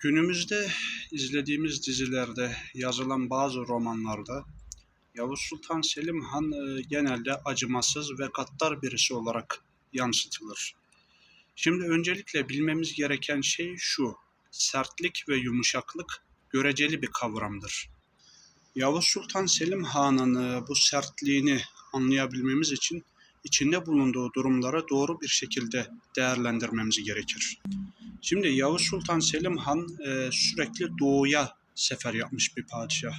Günümüzde izlediğimiz dizilerde, yazılan bazı romanlarda Yavuz Sultan Selim Han e, genelde acımasız ve gaddar birisi olarak yansıtılır. Şimdi öncelikle bilmemiz gereken şey şu. Sertlik ve yumuşaklık göreceli bir kavramdır. Yavuz Sultan Selim Han'ın e, bu sertliğini anlayabilmemiz için içinde bulunduğu durumları doğru bir şekilde değerlendirmemiz gerekir. Şimdi Yavuz Sultan Selim Han e, sürekli doğuya sefer yapmış bir padişah.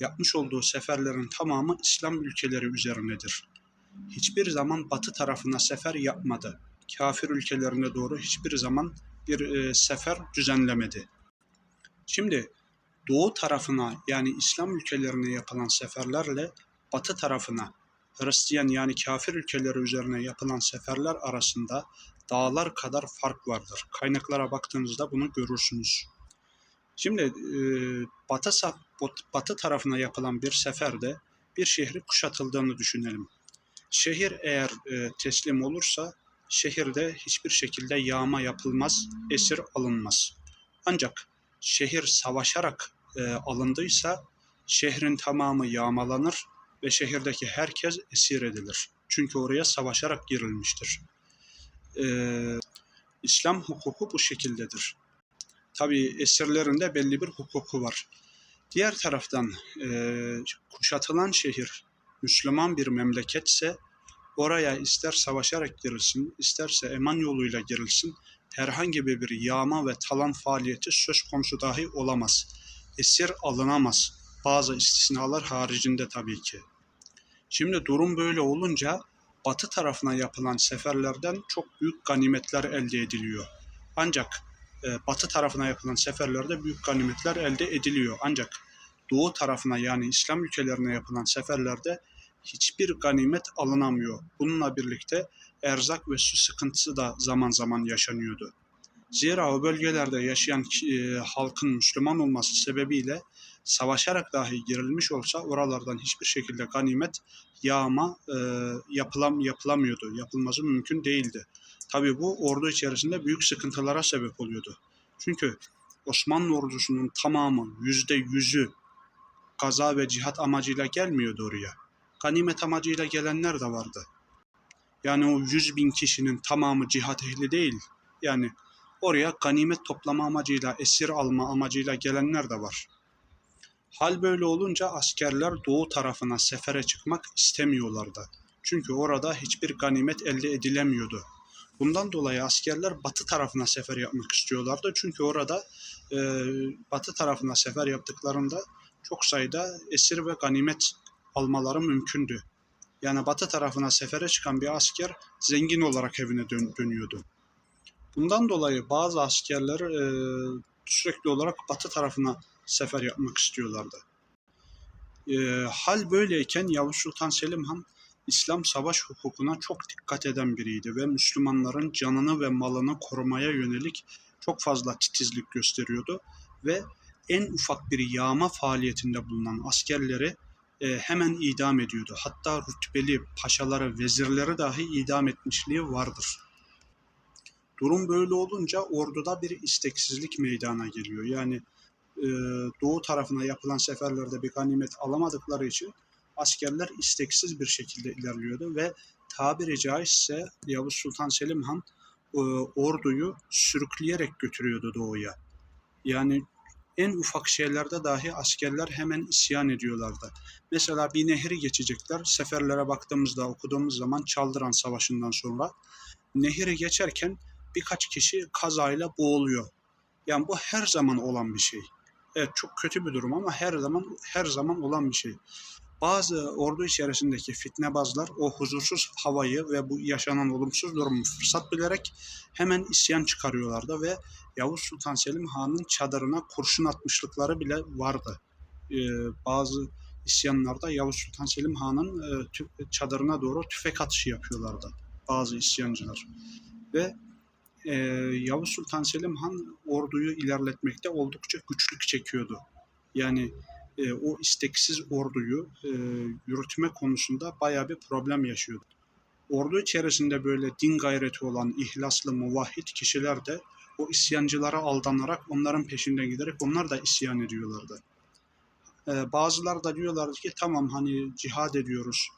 Yapmış olduğu seferlerin tamamı İslam ülkeleri üzerinedir. Hiçbir zaman batı tarafına sefer yapmadı. Kafir ülkelerine doğru hiçbir zaman bir e, sefer düzenlemedi. Şimdi doğu tarafına yani İslam ülkelerine yapılan seferlerle batı tarafına Hristiyan yani kafir ülkeleri üzerine yapılan seferler arasında dağlar kadar fark vardır. Kaynaklara baktığınızda bunu görürsünüz. Şimdi e, batı, batı tarafına yapılan bir seferde bir şehri kuşatıldığını düşünelim. Şehir eğer e, teslim olursa şehirde hiçbir şekilde yağma yapılmaz, esir alınmaz. Ancak şehir savaşarak e, alındıysa şehrin tamamı yağmalanır ve şehirdeki herkes esir edilir. Çünkü oraya savaşarak girilmiştir. Ee, İslam hukuku bu şekildedir. Tabi esirlerin de belli bir hukuku var. Diğer taraftan e, kuşatılan şehir Müslüman bir memleketse oraya ister savaşarak girilsin, isterse eman yoluyla girilsin, herhangi bir yağma ve talan faaliyeti söz konusu dahi olamaz. Esir alınamaz. Bazı istisnalar haricinde tabii ki. Şimdi durum böyle olunca batı tarafına yapılan seferlerden çok büyük ganimetler elde ediliyor. Ancak e, batı tarafına yapılan seferlerde büyük ganimetler elde ediliyor. Ancak doğu tarafına yani İslam ülkelerine yapılan seferlerde hiçbir ganimet alınamıyor. Bununla birlikte erzak ve su sıkıntısı da zaman zaman yaşanıyordu. Zira o bölgelerde yaşayan e, halkın Müslüman olması sebebiyle savaşarak dahi girilmiş olsa oralardan hiçbir şekilde ganimet yağma e, yapılam yapılamıyordu. Yapılması mümkün değildi. Tabi bu ordu içerisinde büyük sıkıntılara sebep oluyordu. Çünkü Osmanlı ordusunun tamamı yüzde yüzü kaza ve cihat amacıyla gelmiyordu oraya. Ganimet amacıyla gelenler de vardı. Yani o yüz bin kişinin tamamı cihat ehli değil. Yani oraya ganimet toplama amacıyla, esir alma amacıyla gelenler de var. Hal böyle olunca askerler doğu tarafına sefere çıkmak istemiyorlardı. Çünkü orada hiçbir ganimet elde edilemiyordu. Bundan dolayı askerler batı tarafına sefer yapmak istiyorlardı. Çünkü orada e, batı tarafına sefer yaptıklarında çok sayıda esir ve ganimet almaları mümkündü. Yani batı tarafına sefere çıkan bir asker zengin olarak evine dön- dönüyordu. Bundan dolayı bazı askerler e, sürekli olarak batı tarafına sefer yapmak istiyorlardı. E, hal böyleyken Yavuz Sultan Selim Han İslam savaş hukukuna çok dikkat eden biriydi ve Müslümanların canını ve malını korumaya yönelik çok fazla titizlik gösteriyordu ve en ufak bir yağma faaliyetinde bulunan askerleri e, hemen idam ediyordu. Hatta rütbeli paşaları, vezirleri dahi idam etmişliği vardır. Durum böyle olunca orduda bir isteksizlik meydana geliyor. Yani e, doğu tarafına yapılan seferlerde bir ganimet alamadıkları için askerler isteksiz bir şekilde ilerliyordu ve tabiri caizse Yavuz Sultan Selim Han e, orduyu sürükleyerek götürüyordu doğuya. Yani en ufak şeylerde dahi askerler hemen isyan ediyorlardı. Mesela bir nehri geçecekler. Seferlere baktığımızda okuduğumuz zaman Çaldıran Savaşı'ndan sonra nehri geçerken birkaç kişi kazayla boğuluyor. Yani bu her zaman olan bir şey. Evet çok kötü bir durum ama her zaman her zaman olan bir şey. Bazı ordu içerisindeki fitnebazlar o huzursuz havayı ve bu yaşanan olumsuz durumu fırsat bilerek hemen isyan çıkarıyorlardı ve Yavuz Sultan Selim Han'ın çadırına kurşun atmışlıkları bile vardı. Ee, bazı isyanlarda Yavuz Sultan Selim Han'ın e, çadırına doğru tüfek atışı yapıyorlardı bazı isyancılar. Ve e, Yavuz Sultan Selim Han orduyu ilerletmekte oldukça güçlük çekiyordu. Yani e, o isteksiz orduyu e, yürütme konusunda bayağı bir problem yaşıyordu. Ordu içerisinde böyle din gayreti olan ihlaslı muvahhid kişiler de o isyancılara aldanarak onların peşinden giderek onlar da isyan ediyorlardı. Ee, bazıları da diyorlardı ki tamam hani cihad ediyoruz.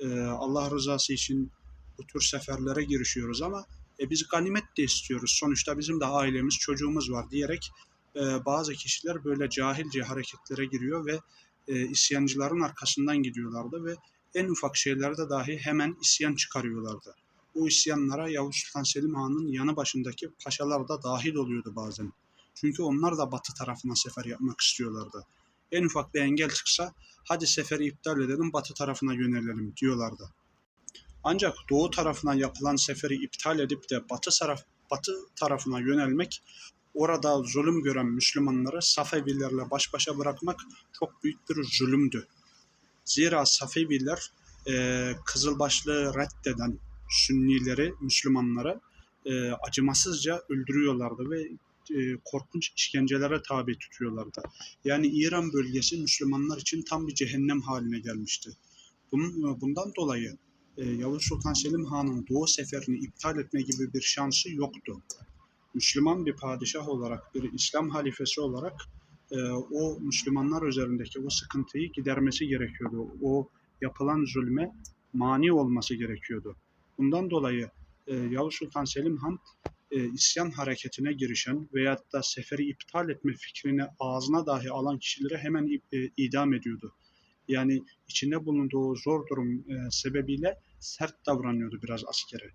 Ee, Allah rızası için bu tür seferlere girişiyoruz ama e, biz ganimet de istiyoruz. Sonuçta bizim de ailemiz, çocuğumuz var diyerek e, bazı kişiler böyle cahilce hareketlere giriyor ve e, isyancıların arkasından gidiyorlardı ve en ufak şeylerde dahi hemen isyan çıkarıyorlardı. Bu isyanlara Yavuz Sultan Selim Han'ın yanı başındaki paşalar da dahil oluyordu bazen. Çünkü onlar da batı tarafına sefer yapmak istiyorlardı. En ufak bir engel çıksa hadi seferi iptal edelim batı tarafına yönelelim diyorlardı. Ancak doğu tarafına yapılan seferi iptal edip de batı, taraf, batı tarafına yönelmek orada zulüm gören Müslümanları Safevilerle baş başa bırakmak çok büyük bir zulümdü. Zira Safeviler e, Kızılbaşlığı reddeden Sünnileri, Müslümanları e, acımasızca öldürüyorlardı ve e, korkunç işkencelere tabi tutuyorlardı. Yani İran bölgesi Müslümanlar için tam bir cehennem haline gelmişti. Bunun, bundan dolayı e, Yavuz Sultan Selim Han'ın Doğu seferini iptal etme gibi bir şansı yoktu. Müslüman bir padişah olarak, bir İslam halifesi olarak e, o Müslümanlar üzerindeki o sıkıntıyı gidermesi gerekiyordu. O yapılan zulme mani olması gerekiyordu. Bundan dolayı e, Yavuz Sultan Selim Han e, isyan hareketine girişen veyahut da seferi iptal etme fikrini ağzına dahi alan kişileri hemen e, idam ediyordu. Yani içinde bulunduğu zor durum e, sebebiyle sert davranıyordu biraz askere.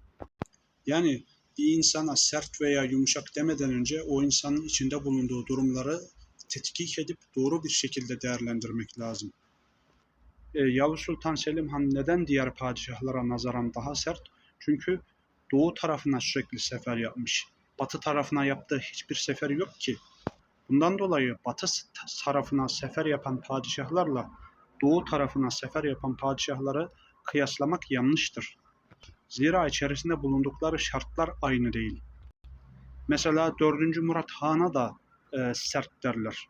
Yani bir insana sert veya yumuşak demeden önce o insanın içinde bulunduğu durumları tetkik edip doğru bir şekilde değerlendirmek lazım. E, Yavuz Sultan Selim Han neden diğer padişahlara nazaran daha sert? Çünkü doğu tarafına sürekli sefer yapmış. Batı tarafına yaptığı hiçbir sefer yok ki. Bundan dolayı batı tarafına sefer yapan padişahlarla doğu tarafına sefer yapan padişahları kıyaslamak yanlıştır. Zira içerisinde bulundukları şartlar aynı değil. Mesela 4. Murat Han'a da e, sert derler.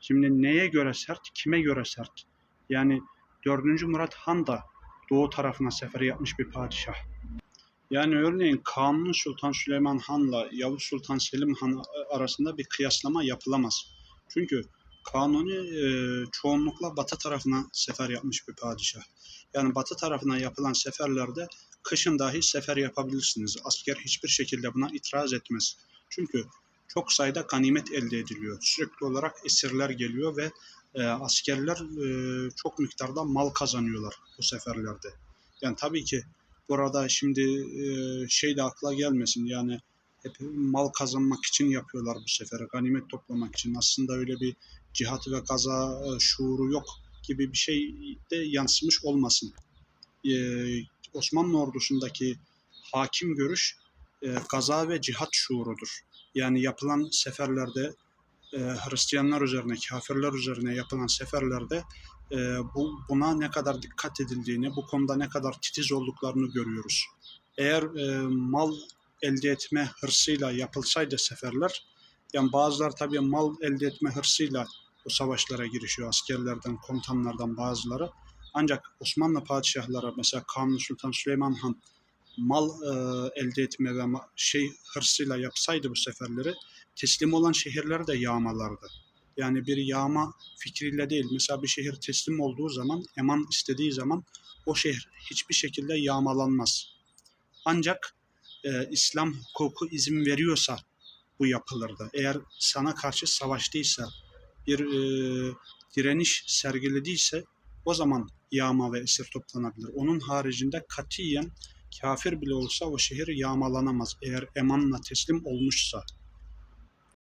Şimdi neye göre sert, kime göre sert? Yani 4. Murat Han da doğu tarafına sefer yapmış bir padişah. Yani örneğin Kanuni Sultan Süleyman Han'la Yavuz Sultan Selim Han arasında bir kıyaslama yapılamaz. Çünkü Kanuni e, çoğunlukla batı tarafına sefer yapmış bir padişah. Yani batı tarafına yapılan seferlerde kışın dahi sefer yapabilirsiniz. Asker hiçbir şekilde buna itiraz etmez. Çünkü çok sayıda ganimet elde ediliyor. Sürekli olarak esirler geliyor ve e, askerler e, çok miktarda mal kazanıyorlar bu seferlerde. Yani tabii ki burada şimdi e, şey de akla gelmesin yani hep mal kazanmak için yapıyorlar bu seferi, ganimet toplamak için. Aslında öyle bir cihat ve gaza e, şuuru yok gibi bir şey de yansımış olmasın. Ee, Osmanlı ordusundaki hakim görüş e, gaza ve cihat şuurudur. Yani yapılan seferlerde e, Hristiyanlar üzerine, kafirler üzerine yapılan seferlerde e, bu buna ne kadar dikkat edildiğini, bu konuda ne kadar titiz olduklarını görüyoruz. Eğer e, mal elde etme hırsıyla yapılsaydı seferler, yani bazılar tabii mal elde etme hırsıyla bu savaşlara girişiyor askerlerden, komutanlardan bazıları. Ancak Osmanlı padişahları mesela Kanuni Sultan Süleyman Han mal e, elde etme ve şey hırsıyla yapsaydı bu seferleri teslim olan şehirleri de yağmalardı. Yani bir yağma fikriyle değil. Mesela bir şehir teslim olduğu zaman, eman istediği zaman o şehir hiçbir şekilde yağmalanmaz. Ancak e, İslam hukuku izin veriyorsa bu yapılırdı. Eğer sana karşı savaştıysa, bir e, direniş sergilediyse o zaman yağma ve esir toplanabilir. Onun haricinde katiyen kafir bile olsa o şehir yağmalanamaz eğer emanla teslim olmuşsa.